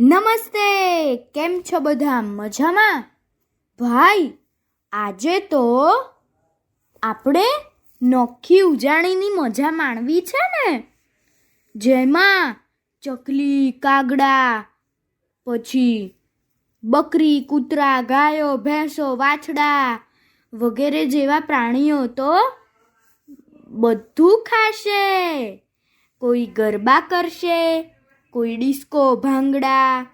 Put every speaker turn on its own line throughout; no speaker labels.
નમસ્તે, કેમ છો બધા? મજામાં? ભાઈ, આજે તો આપણે નોખી ઉજાણીની મજા માણવી છે ને? જેમાં ચકલી, કાગડા, પછી બકરી, કૂતરા, ગાયો, ભેંસો, વાછડા વગેરે જેવા પ્રાણીઓ તો બધું ખાશે. કોઈ ગરબા કરશે કોઈ ડિસ્કો, ભાંગડા.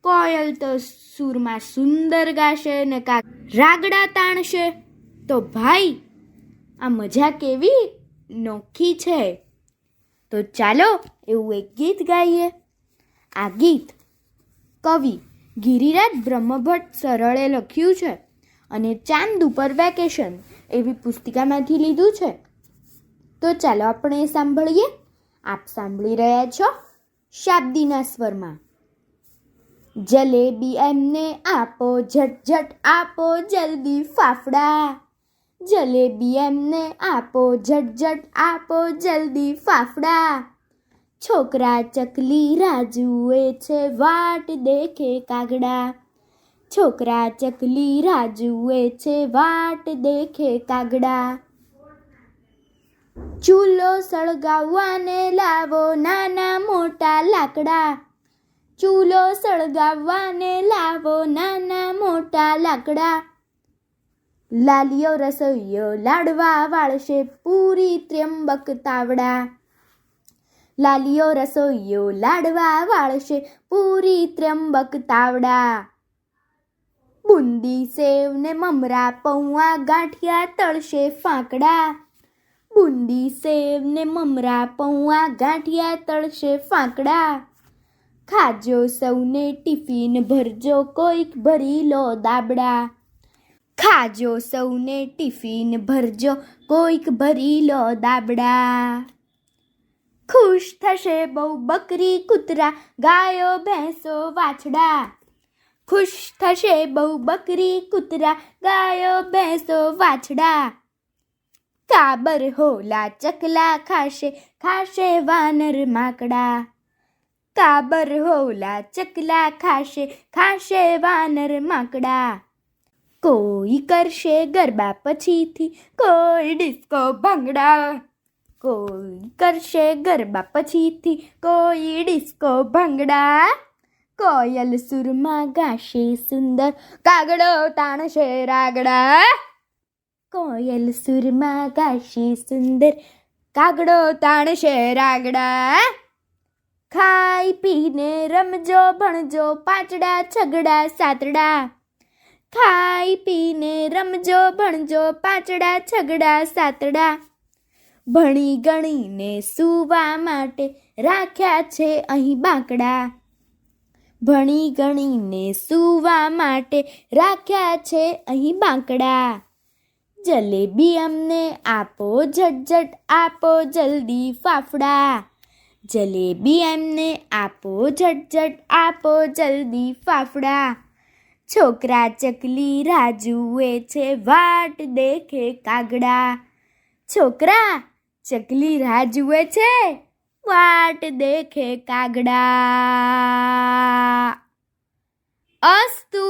કોયલ તો સૂરમાં સુંદર ગાશે ને કા રાગડા તાણશે. તો ભાઈ, આ મજા કેવી નોખી છે? તો ચાલો એવું એક ગીત ગાઈએ. આ ગીત કવિ ગિરિરાજ બ્રહ્મભટ્ટ સરળે લખ્યું છે અને ચાંદ ઉપર વેકેશન એવી પુસ્તિકામાંથી લીધું છે. તો ચાલો આપણે એ સાંભળીએ. આપ સાંભળી રહ્યા છો શાબ્દીના સ્વરમાં. જલેબી એમને આપો ઝટ ઝટ આપો, જલ્દી ફાફડા. જલેબી એમને આપો ઝટ ઝટ આપો, જલ્દી ફાફડા. છોકરા ચકલી રાજુએ છે, વાટ દેખે કાગડા. છોકરા ચકલી રાજુએ છે, વાટ દેખે કાગડા. ચૂલો સળગાવવાને લાવો નાના મોટા લાકડા. ચૂલો સળગાવવાને લાવો નાના મોટા લાકડા. લાલિયો રસોઈયો લાડવા વાળશે પૂરી ત્ર્યંબક તાવડા. લાલિયો રસોઈયો લાડવા વાળશે પૂરી ત્ર્યંબક તાવડા. બુંદી સેવ ને મમરા પૌવા ગાંઠિયા તળશે ફાંકડા. બુંદી સેવ ને મમરા, પૌવા, ગાંઠિયા, તળશે, ફાંકડા. ખાજો સૌને ટિફિન ભરજો, કોઈક ભરી લો દાબડા. ખાજો સૌને ટિફિન ભરજો, કોઈક ભરી લો દાબડા. ખુશ થશે બહુ બકરી કૂતરા, ગાયો, ભેંસો, વાછડા. ખુશ થશે બહુ બકરી કૂતરા, ગાયો, ભેંસો, વાછડા. કાબર હોલા ચકલા ખાશે ખાશે વાનર માકડા. કાબર હોલા ચકલા ખાશે ખાશે વાનર માકડા. કોઈ કરશે ગરબા પછીથી કોઈ ડિસ્કો ભંગડા. કોઈ કરશે ગરબા પછીથી કોઈ ડિસ્કો ભંગડા. કોયલ સુરમાં ગાશે સુંદર, કાગડો તાણશે રાગડા. કોયલ સુરમાં, કાશી સુંદર, કાગડો તાણશે રાગડા ખાઈ પીને રમજો, ભણજો, પાંચડા, છગડા, સાતડા. ખાઈ પીને રમજો, ભણજો, પાંચડા, છગડા, સાતડા. ભણી ગણીને સુવા માટે રાખ્યા છે અહીં બાંકડા. ભણી ગણીને સુવા માટે રાખ્યા છે અહીં બાંકડા. જલેબી અમને આપો ઝટઝટ, આપો જલ્દી ફાફડા. જલેબી એમને આપો ઝટઝટ, આપો જલ્દી ફાફડા. છોકરા ચકલી રાજુએ છે વાટ દેખે કાગડા. છોકરા, ચકલી રાહ જુએ છે વાટ દેખે કાગડા. અસ્તુ!